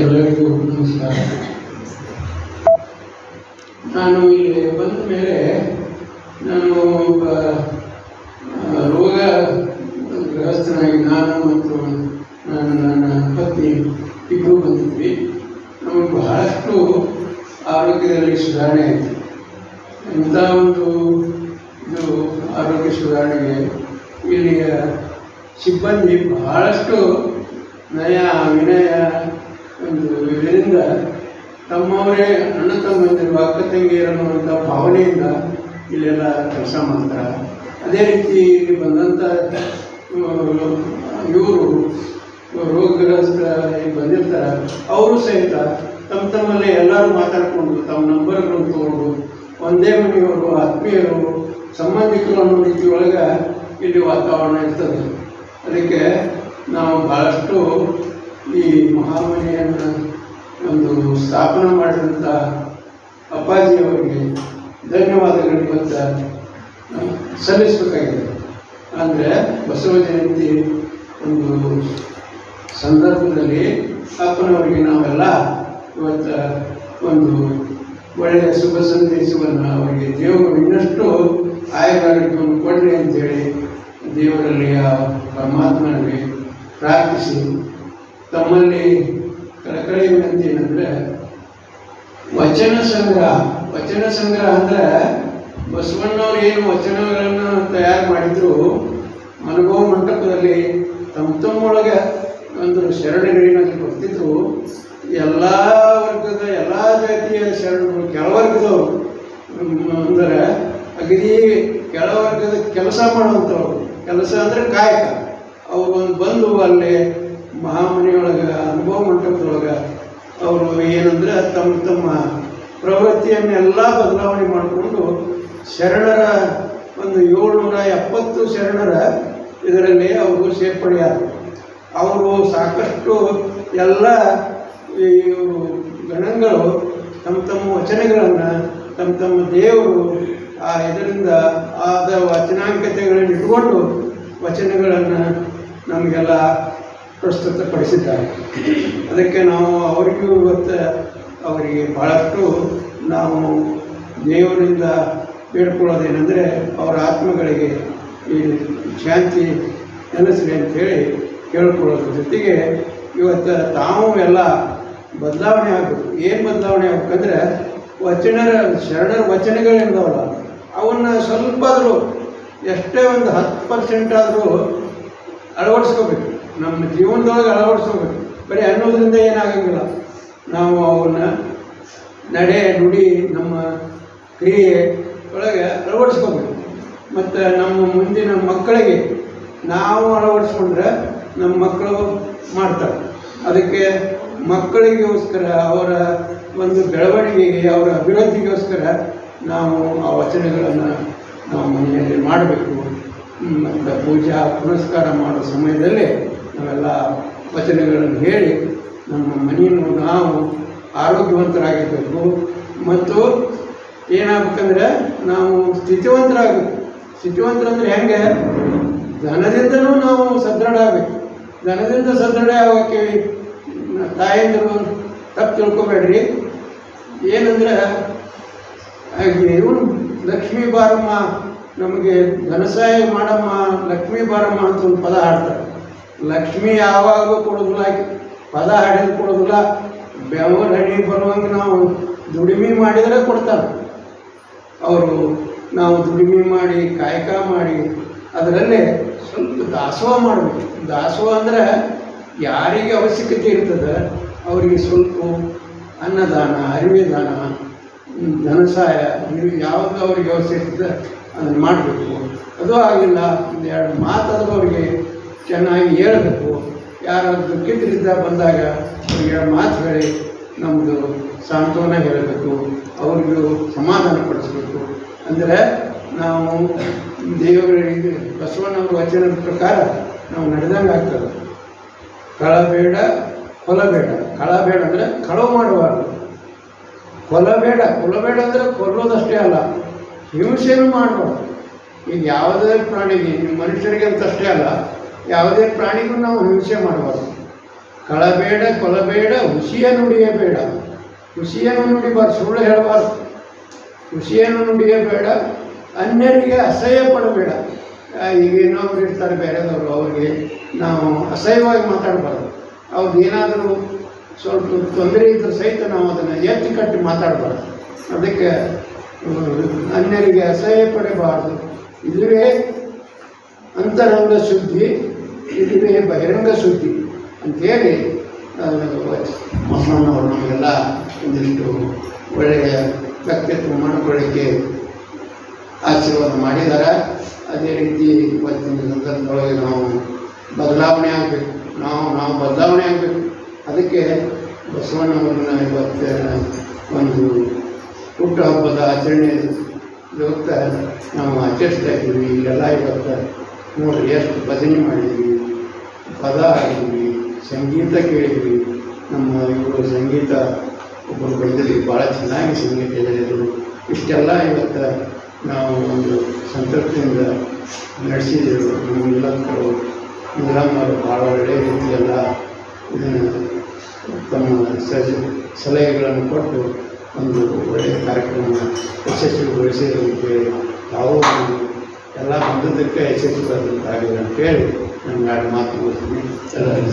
ಎಲ್ಲರಿಗೂ ನಮಸ್ಕಾರ ನಾನು ಇಲ್ಲಿ ಬಂದ ಮೇಲೆ ನಾನು ಒಬ್ಬ ರೋಗ ಗೃಹಸ್ಥನಾಗಿ ನಾನು ಮತ್ತು ನಾನು ನನ್ನ ಪತ್ನಿ ಇಬ್ಬರು ಬಂದಿದ್ವಿ. ನಮಗೆ ಬಹಳಷ್ಟು ಆರೋಗ್ಯದಲ್ಲಿ ಸುಧಾರಣೆ ಆಯಿತು. ಇಂಥ ಒಂದು ಇದು ಆರೋಗ್ಯ ಸುಧಾರಣೆಗೆ ಇಲ್ಲಿಯ ಸಿಬ್ಬಂದಿ ಬಹಳಷ್ಟು ನಯ, ವಿನಯ ಇದರಿಂದ ತಮ್ಮವರೇ ಅಣ್ಣ ತಮ್ಮಂದಿರು ಅಕ್ಕ ತಂಗಿಯರು ಅನ್ನುವಂಥ ಭಾವನೆಯಿಂದ ಇಲ್ಲೆಲ್ಲ ಕೆಲಸ ಮಾಡ್ತಾರೆ. ಅದೇ ರೀತಿ ಇಲ್ಲಿ ಬಂದಂಥ ಇವರು ರೋಗಗ್ರಸ್ತ ಬಂದಿರ್ತಾರೆ. ಅವರು ಸಹಿತ ತಮ್ಮ ತಮ್ಮಲ್ಲೇ ಎಲ್ಲರೂ ಮಾತಾಡಿಕೊಂಡು ತಮ್ಮ ನಂಬರ್ಗಳನ್ನು ತಗೊಂಡು ಒಂದೇ ಮನೆಯವರು, ಆತ್ಮೀಯರು, ಸಂಬಂಧಿಕರು ಅನ್ನೋ ರೀತಿಯೊಳಗೆ ಇಲ್ಲಿ ವಾತಾವರಣ ಇರ್ತದೆ. ಅದಕ್ಕೆ ನಾವು ಭಾಳಷ್ಟು ಈ ಮಹಾಮನೆಯನ್ನು ಒಂದು ಸ್ಥಾಪನೆ ಮಾಡಿದಂಥ ಅಪ್ಪಾಜಿಯವರಿಗೆ ಧನ್ಯವಾದಗಳು ಇವತ್ತು ಸಲ್ಲಿಸಬೇಕಾಗಿದೆ. ಅಂದರೆ ಬಸವ ಜಯಂತಿ ಒಂದು ಸಂದರ್ಭದಲ್ಲಿ ಅಪ್ಪನವರಿಗೆ ನಾವೆಲ್ಲ ಇವತ್ತು ಒಂದು ಒಳ್ಳೆಯ ಶುಭ ಸಂದೇಶವನ್ನು ಅವರಿಗೆ ದೇವರು ಇನ್ನಷ್ಟು ಆಯುರಾರೋಗ್ಯವನ್ನು ಕೊಡ್ರಿ ಅಂತೇಳಿ ದೇವರಲ್ಲಿ ಆ ಪರಮಾತ್ಮನಿಗೆ ಪ್ರಾರ್ಥಿಸಿ. ತಮ್ಮಲ್ಲಿ ಕಳಕಳಿ ವಿನಂತಿ ಏನಂದರೆ, ವಚನ ಸಂಗ್ರಹ ವಚನ ಸಂಗ್ರಹ ಅಂದ್ರೆ ಬಸವಣ್ಣವ್ರು ಏನು ವಚನಗಳನ್ನು ತಯಾರು ಮಾಡಿದ್ರು ಅನುಭವ ಮಂಟಪದಲ್ಲಿ ತಮ್ಮ ತಮ್ಮೊಳಗೆ ಒಂದು ಶರಣಗಳಿನಲ್ಲಿ ಬರ್ತಿದ್ರು ಎಲ್ಲ ವರ್ಗದ, ಎಲ್ಲ ಜಾತಿಯ ಶರಣಗಳು ಕೆಳವರ್ಗದವರು ಅಂದರೆ ಅಗದಿ ಕೆಳವರ್ಗದ ಕೆಲಸ ಮಾಡುವಂಥವ್ರು, ಕೆಲಸ ಅಂದರೆ ಕಾಯಕ. ಅವರು ಬಂದು ಅಲ್ಲಿ ಮಹಾಮನಿಯೊಳಗೆ, ಅನುಭವ ಮಂಟಪದೊಳಗೆ ಅವರು ಏನಂದ್ರೆ ತಮ್ಮ ತಮ್ಮ ಪ್ರವೃತ್ತಿಯನ್ನೆಲ್ಲ ಬದಲಾವಣೆ ಮಾಡಿಕೊಂಡು ಶರಣರ ಒಂದು ಏಳ್ನೂರ ಎಪ್ಪತ್ತು ಶರಣರ ಇದರಲ್ಲಿ ಅವರು ಸೇರ್ಪಡೆಯಾದರು. ಅವರು ಸಾಕಷ್ಟು ಎಲ್ಲ ಈ ಗಣಗಳು, ತಮ್ಮ ತಮ್ಮ ವಚನಗಳನ್ನು, ತಮ್ಮ ತಮ್ಮ ದೇವರು ಆ ಇದರಿಂದ ಆದ ವಚನಾಂಕತೆಗಳನ್ನು ಇಟ್ಕೊಂಡು ವಚನಗಳನ್ನು ನಮಗೆಲ್ಲ ಪ್ರಸ್ತುತಪಡಿಸಿದ್ದಾರೆ. ಅದಕ್ಕೆ ನಾವು ಅವರಿಗೂ ಇವತ್ತು ಅವರಿಗೆ ಬಹಳಷ್ಟು ನಾವು ದೇವರಿಂದ ಬೇಡ್ಕೊಳ್ಳೋದೇನೆಂದರೆ ಅವರ ಆತ್ಮಗಳಿಗೆ ಈ ಶಾಂತಿ ನೆಲೆಸಲಿ ಅಂತೇಳಿ ಕೇಳ್ಕೊಳ್ಳೋದ್ರ ಜೊತೆಗೆ ಇವತ್ತು ತಾವು ಎಲ್ಲ ಬದಲಾವಣೆ ಆಗಬೇಕು. ಏನು ಬದಲಾವಣೆ ಆಗಬೇಕಂದ್ರೆ ವಚನರ ಶರಣರ ವಚನಗಳಿರ್ತಾವಲ್ಲ ಅವನ್ನ ಸ್ವಲ್ಪ ಆದರೂ ಎಷ್ಟೇ ಒಂದು ಹತ್ತು ಪರ್ಸೆಂಟ್ ಆದರೂ ಅಳವಡಿಸ್ಕೋಬೇಕು. ನಮ್ಮ ಜೀವನದೊಳಗೆ ಅಳವಡಿಸ್ಕೋಬೇಕು. ಬರೀ ಅನ್ನೋದ್ರಿಂದ ಏನಾಗಂಗಿಲ್ಲ. ನಾವು ಅವನ್ನ ನಡೆ, ನುಡಿ, ನಮ್ಮ ಕ್ರಿಯೆ ಒಳಗೆ ಅಳವಡಿಸ್ಕೋಬೇಕು. ಮತ್ತು ನಮ್ಮ ಮುಂದಿನ ಮಕ್ಕಳಿಗೆ ನಾವು ಅಳವಡಿಸ್ಕೊಂಡ್ರೆ ನಮ್ಮ ಮಕ್ಕಳು ಮಾಡ್ತಾರೆ. ಅದಕ್ಕೆ ಮಕ್ಕಳಿಗೋಸ್ಕರ, ಅವರ ಒಂದು ಬೆಳವಣಿಗೆಗೆ ಅವರ ಅಭಿವೃದ್ಧಿಗೋಸ್ಕರ ನಾವು ಆ ವಚನಗಳನ್ನು ನಾವು ಮನೆಯಲ್ಲಿ ಮಾಡಬೇಕು. ಮತ್ತು ಪೂಜಾ, ಪುನಸ್ಕಾರ ಮಾಡೋ ಸಮಯದಲ್ಲಿ ವಚನಗಳನ್ನು ಹೇಳಿ ನಮ್ಮ ಮನೆಯನ್ನು ನಾವು ಆರೋಗ್ಯವಂತರಾಗಿರಬೇಕು. ಮತ್ತು ಏನಾಗಬೇಕಂದ್ರೆ ನಾವು ಸ್ಥಿತಿವಂತರಾಗಬೇಕು. ಸ್ಥಿತಿವಂತರಂದ್ರೆ ಹೆಂಗೆ? ಧನದಿಂದಲೂ ನಾವು ಸದೃಢ ಆಗಬೇಕು ಧನದಿಂದ ಸದೃಢ ಆಗೋಕ್ಕೆ ತಾಯಂದಿರು ತಪ್ಪು ತಿಳ್ಕೊಬೇಡ್ರಿ. ಏನಂದ್ರೆ ಇವನು ಲಕ್ಷ್ಮೀ ಬಾರಮ್ಮ ನಮಗೆ ಧನಸಹಾಯ ಮಾಡಮ್ಮ, ಲಕ್ಷ್ಮೀ ಬಾರಮ್ಮ ಅಂತ ಒಂದು ಪದ ಹಾಡ್ತಾರೆ. ಲಕ್ಷ್ಮಿ ಯಾವಾಗಲೂ ಕೊಡೋದಿಲ್ಲ ಪದ ಹಾಡಿದ್ರೆ ಕೊಡೋದಿಲ್ಲ ಬೆವರ ಹಡಿ ಬರುವಂಗೆ ನಾವು ದುಡಿಮೆ ಮಾಡಿದರೆ ಕೊಡ್ತಾರೆ. ಅವರು ನಾವು ದುಡಿಮೆ ಮಾಡಿ, ಕಾಯಕ ಮಾಡಿ, ಅದರಲ್ಲೇ ಸ್ವಲ್ಪ ದಾಸೋಹ ಮಾಡಬೇಕು. ದಾಸೋಹ ಅಂದರೆ ಯಾರಿಗೆ ಅವಶ್ಯಕತೆ ಇರ್ತದೆ, ಅವರಿಗೆ ಸ್ವಲ್ಪ ಅನ್ನದಾನ ಅರಿವೆ ದಾನ ಧನಸಹಾಯ ಯಾವುದು ಅವರಿಗೆ ಅವಶ್ಯಕತೆ ಅದನ್ನು ಮಾಡಬೇಕು. ಅದು ಆಗಿಲ್ಲ ಒಂದು ಎರಡು ಮಾತಾದರೂ ಅವರಿಗೆ ಚೆನ್ನಾಗಿ ಹೇಳಬೇಕು. ಯಾರು ದುಃಖಿತರಿಂದ ಬಂದಾಗ ಅವರಿಗೆ ಮಾತು ಹೇಳಿ ನಮ್ಮದು ಸಾಂತ್ವನ ಹೇಳಬೇಕು, ಅವ್ರಿಗೂ ಸಮಾಧಾನ ಪಡಿಸ್ಬೇಕು. ಅಂದರೆ ನಾವು ದೇವರ ಇದು ಬಸವಣ್ಣವ್ರ ವಚನದ ಪ್ರಕಾರ ನಾವು ನಡೆದಂಗೆ ಆಗ್ತದೆ. ಕಳಬೇಡ, ಕೊಲಬೇಡ. ಕಳಬೇಡ ಅಂದರೆ ಕಳವು ಮಾಡಬಾರ್ದು. ಕೊಲಬೇಡ ಕೊಲಬೇಡ ಅಂದರೆ ಕೊಲ್ಲೋದಷ್ಟೇ ಅಲ್ಲ, ಹಿಂಸೆನೂ ಮಾಡಬಾರ್ದು. ಈಗ ಯಾವುದೇ ಪ್ರಾಣಿಗೆ, ಮನುಷ್ಯರಿಗೆ ಅಂತಷ್ಟೇ ಅಲ್ಲ ಯಾವುದೇ ಪ್ರಾಣಿಗೂ ನಾವು ಹಿಂಸೆ ಮಾಡಬಾರ್ದು. ಕಳಬೇಡ, ಕೊಲಬೇಡ ಹುಸಿಯ ನುಡಿಯೇ ಬೇಡ ಖುಷಿಯನ್ನು ನುಡಿಬಾರ್ದು, ಸುಳ್ಳು ಹೇಳಬಾರ್ದು. ಹುಸಿಯನ್ನು ನುಡಿಯಬೇಡ, ಅನ್ಯರಿಗೆ ಅಸಹ್ಯ ಪಡಬೇಡ. ಈಗ ಇನ್ನೊಬ್ರು ಇರ್ತಾರೆ, ಬೇರೆದವರು, ಅವ್ರಿಗೆ ನಾವು ಅಸಹ್ಯವಾಗಿ ಮಾತಾಡಬಾರ್ದು. ಅವ್ರಿಗೆ ಏನಾದರೂ ಸ್ವಲ್ಪ ತೊಂದರೆ ಇದ್ದರೂ ಸಹಿತ ನಾವು ಅದನ್ನು ಎತ್ತಿ ಕಟ್ಟಿ ಮಾತಾಡಬಾರ್ದು. ಅದಕ್ಕೆ ಅನ್ಯರಿಗೆ ಅಸಹ್ಯ ಪಡಬಾರ್ದು. ಇದುವೇ ಅಂತರಂಗ ಶುದ್ಧಿ, ಇದುವೇ ಬಹಿರಂಗ ಶುದ್ಧಿ ಅಂತೇಳಿ ಮಹಮ್ಮನವರು ನಮಗೆಲ್ಲ ಒಂದಿಷ್ಟು ಒಳ್ಳೆಯ ವ್ಯಕ್ತಿತ್ವ ಮಾಡಿಕೊಳ್ಳಿಕ್ಕೆ ಆಶೀರ್ವಾದ ಮಾಡಿದ್ದಾರೆ. ಅದೇ ರೀತಿ ಇವತ್ತಿನ ಸಂದರ್ಭದೊಳಗೆ ನಾವು ಬದಲಾವಣೆ ಆಗಬೇಕು. ನಾವು ನಾವು ಬದಲಾವಣೆ ಆಗಬೇಕು. ಅದಕ್ಕೆ ಬಸವಣ್ಣವ್ರನ್ನ ಇವತ್ತಿನ ಒಂದು ಹುಟ್ಟುಹಬ್ಬದ ಆಚರಣೆ ಇವತ್ತು ನಾವು ಆಚರಿಸ್ತಾ ಇದ್ದೀವಿ. ಇಲ್ಲೆಲ್ಲ ಇವತ್ತು ನೋಡ್ರಿ, ಎಷ್ಟು ಭಜನೆ ಮಾಡಿದ್ವಿ, ಪದ ಆಡಿದ್ವಿ ಸಂಗೀತ ಕೇಳಿದ್ವಿ. ನಮ್ಮ ಇವರು ಸಂಗೀತ ಒಬ್ಬರು ಬಂದಿದ್ವಿ ಭಾಳ ಚೆನ್ನಾಗಿ ಸಂಗೀತ ಹೇಳಿದರು. ಇಷ್ಟೆಲ್ಲ ಇವತ್ತು ನಾವು ಒಂದು ಸಂತೃಪ್ತಿಯಿಂದ ನಡೆಸಿದ್ದೆವು ನಮ್ಮ ಇಲಾಖರು ಇಂದಿರಮ್ಮರು ಭಾಳ ಒಳ್ಳೆಯ ರೀತಿಯೆಲ್ಲ ತಮ್ಮ ಸಜ, ಸಲಹೆಗಳನ್ನು ಕೊಟ್ಟು ಒಂದು ಒಳ್ಳೆಯ ಕಾರ್ಯಕ್ರಮ ಯಶಸ್ವಿಗೊಳಿಸಿದರು ಅಂತೇಳಿ ತಾವು ಎಲ್ಲ ಮುಂದಕ್ಕೆ ಯಶಸ್ವಿ ಬಂದಂತಾಗಿದೆ ಅಂತೇಳಿ ನನ್ನ ಮಾತು ಮುಗಿಸ್ತೀನಿ. ಎಲ್ಲರಿಗೂ